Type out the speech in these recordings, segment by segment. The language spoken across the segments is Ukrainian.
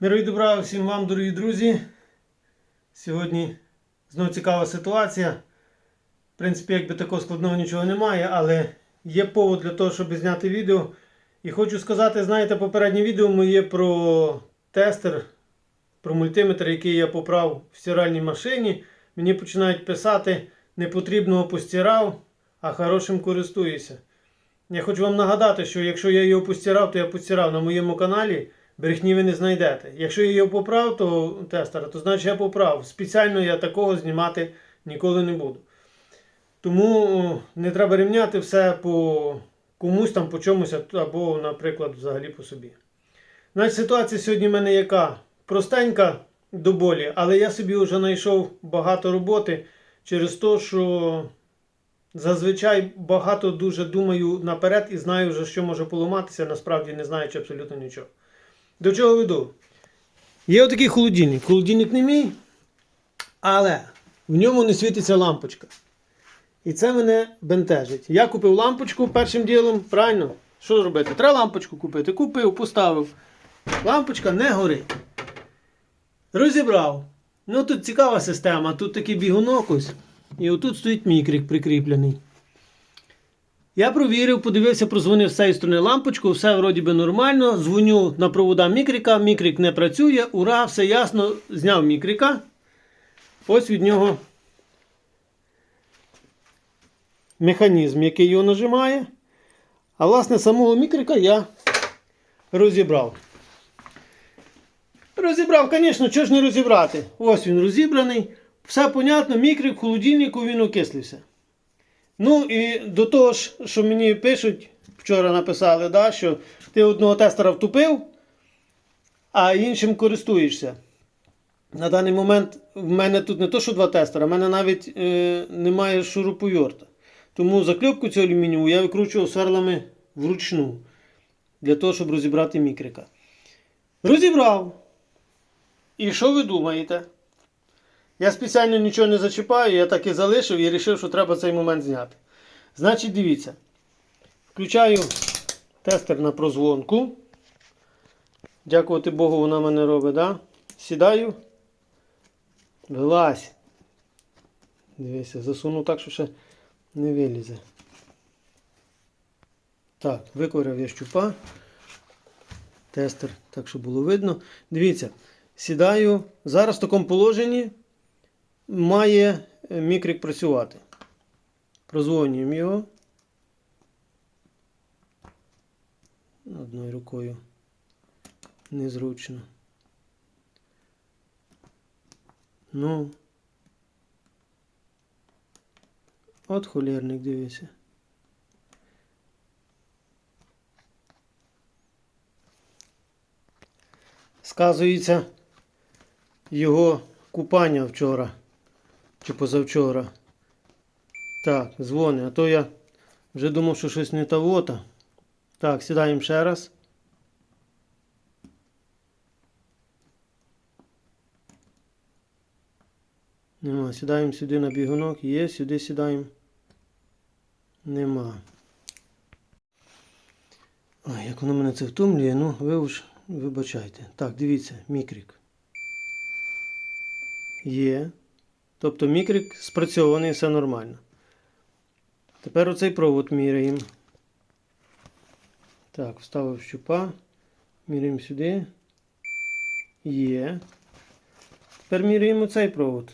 Миру і добра всім вам, дорогі друзі. Сьогодні знову цікава ситуація. В принципі, якби такого складного нічого немає, але є повод для того, щоб зняти відео. І хочу сказати, знаєте, попереднє відео моє про тестер, про мультиметр, який я поправ в стиральній машині. Мені починають писати, непотрібного постирав, а хорошим користуюся. Я хочу вам нагадати, що якщо я його постирав, то я постирав на моєму каналі. Брехні ви не знайдете. Якщо я його поправ, то тестера, то значить я поправ. Спеціально я такого знімати ніколи не буду. Тому не треба рівняти все по комусь там по чомусь, або, наприклад, взагалі по собі. Значить, ситуація сьогодні в мене яка? Простенька до болі, але я собі вже знайшов багато роботи через те, що зазвичай багато дуже думаю наперед і знаю вже, що може поламатися, насправді не знаючи абсолютно нічого. До чого веду? Є отакий холодильник. Холодильник не мій, але в ньому не світиться лампочка. І це мене бентежить. Я купив лампочку першим ділом, правильно? Що зробити? Треба лампочку купити. Купив, поставив. Лампочка не горить. Розібрав. Ну тут цікава система. Тут такий бігунок ось. І отут стоїть мікрик прикріплений. Я провірив, подивився, прозвонив з цієї сторони лампочку, все вроді би нормально. Дзвоню на провода мікрика, мікрик не працює, ура, все ясно, зняв мікрика. Ось від нього механізм, який його нажимає. А власне самого мікрика я розібрав. Розібрав, звісно, чого ж не розібрати? Ось він розібраний. Все понятно, мікрик в холодильнику він окислився. Ну і до того ж, що мені пишуть, вчора написали, да, що ти одного тестера втупив, а іншим користуєшся. На даний момент в мене тут не то, що два тестера, в мене навіть е, немає шуруповерта. Тому закльопку цього алюмінієву я викручував сверлами вручну для того, щоб розібрати мікрика. Розібрав. І що ви думаєте? Я спеціально нічого не зачіпаю, я так і залишив і вирішив, що треба цей момент зняти. Значить, дивіться. Включаю тестер на прозвонку. Дякувати Богу, вона мене робить, да? Сідаю. Вилазь. Дивися, засуну так, що ще не вилізе. Так, викоряв я щупа. Тестер, так, щоб було видно. Дивіться, сідаю. Зараз в такому положенні має е, мікрик працювати. Прозвонюємо його. Одною рукою. Незручно. Ну. От холєрник, дивися. Сказується його купання вчора чи позавчора. Так, дзвони, а то я вже думав, що щось не того-то. Так, сідаємо ще раз. Нема. Сідаємо сюди на бігунок. Є, сюди сідаємо. Нема. Ой, як воно мене це втомлює, ну ви ж вибачайте. Так, дивіться, мікрик. Є. Тобто мікрик спрацьований, все нормально. Тепер оцей провод міряємо. Так, вставив щупа. Міряємо сюди. Є. Тепер міряємо цей провод.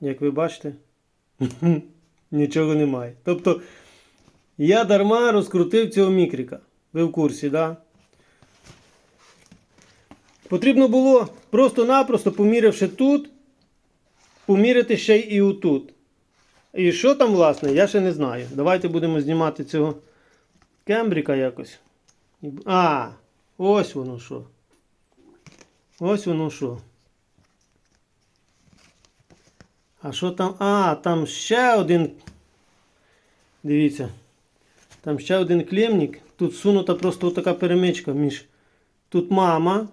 Як ви бачите, нічого немає. Тобто я дарма розкрутив цього мікрика. Ви в курсі, так? Да? Потрібно було просто-напросто, поміривши тут, поміряти ще і отут. І що там, власне, я ще не знаю. Давайте будемо знімати цього кембріка якось. А, ось воно що. Ось воно що. А що там? А, там ще один. Дивіться. Там ще один клемник. Тут сунута просто така перемичка між. Тут мама.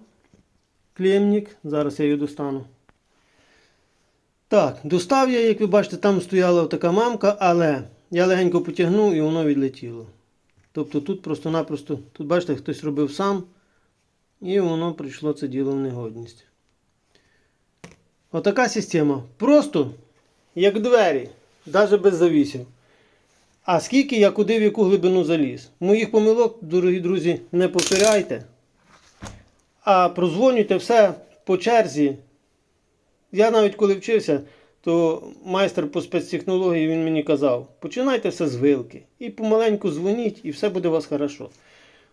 Клемник. Зараз я її достану. Так, достав я, як ви бачите, там стояла така мамка, але я легенько потягнув і воно відлетіло. Тобто тут просто-напросто, тут бачите, хтось робив сам, і воно прийшло це діло в негодність. Отака система. Просто як двері, навіть без завісів. А скільки я куди в яку глибину заліз? Моїх помилок, дорогі друзі, не повторяйте. А прозвонюйте все по черзі. Я навіть коли вчився, то майстер по спецтехнології він мені казав: починайте все з вилки. І помаленьку дзвоніть, і все буде у вас хорошо.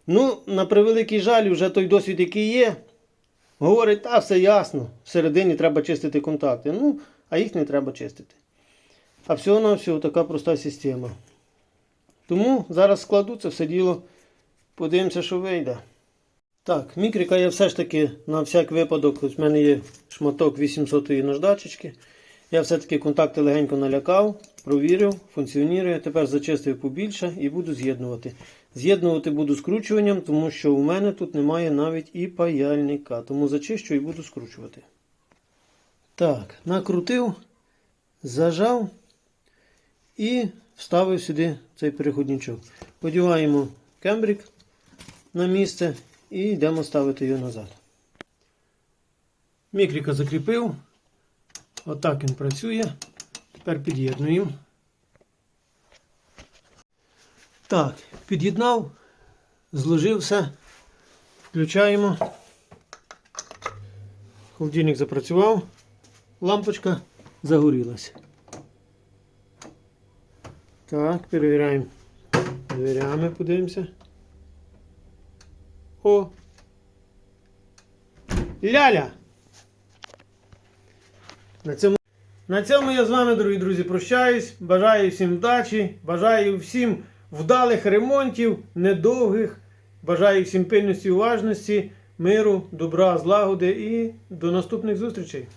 Ну, на превеликий жаль, вже той досвід, який є, говорить, та все ясно, всередині треба чистити контакти. Ну, а їх не треба чистити. А всього на всього така проста система. Тому зараз складу це все діло, подивимося, що вийде. Так, мікрика я все ж таки на всяк випадок, ось в мене є шматок 800-ї наждачечки. Я все-таки контакти легенько налякав, провірив, функціонує. Тепер зачистив побільше і буду з'єднувати. З'єднувати буду скручуванням, тому що у мене тут немає навіть і паяльника. Тому зачищу і буду скручувати. Так, накрутив, зажав і вставив сюди цей переходничок. Подіваємо кембрик на місце і йдемо ставити його назад. Мікрика закріпив. Отак він працює. Тепер під'єднуємо. Так, під'єднав, зложив все. Включаємо. Холодильник запрацював. Лампочка загорілася. Так, перевіряємо дверями, подивимося. О! Ляля! На цьому, на цьому я з вами, дорогі друзі, прощаюсь. Бажаю всім вдачі, бажаю всім вдалих ремонтів, недовгих. Бажаю всім пильності, уважності, миру, добра, злагоди і до наступних зустрічей.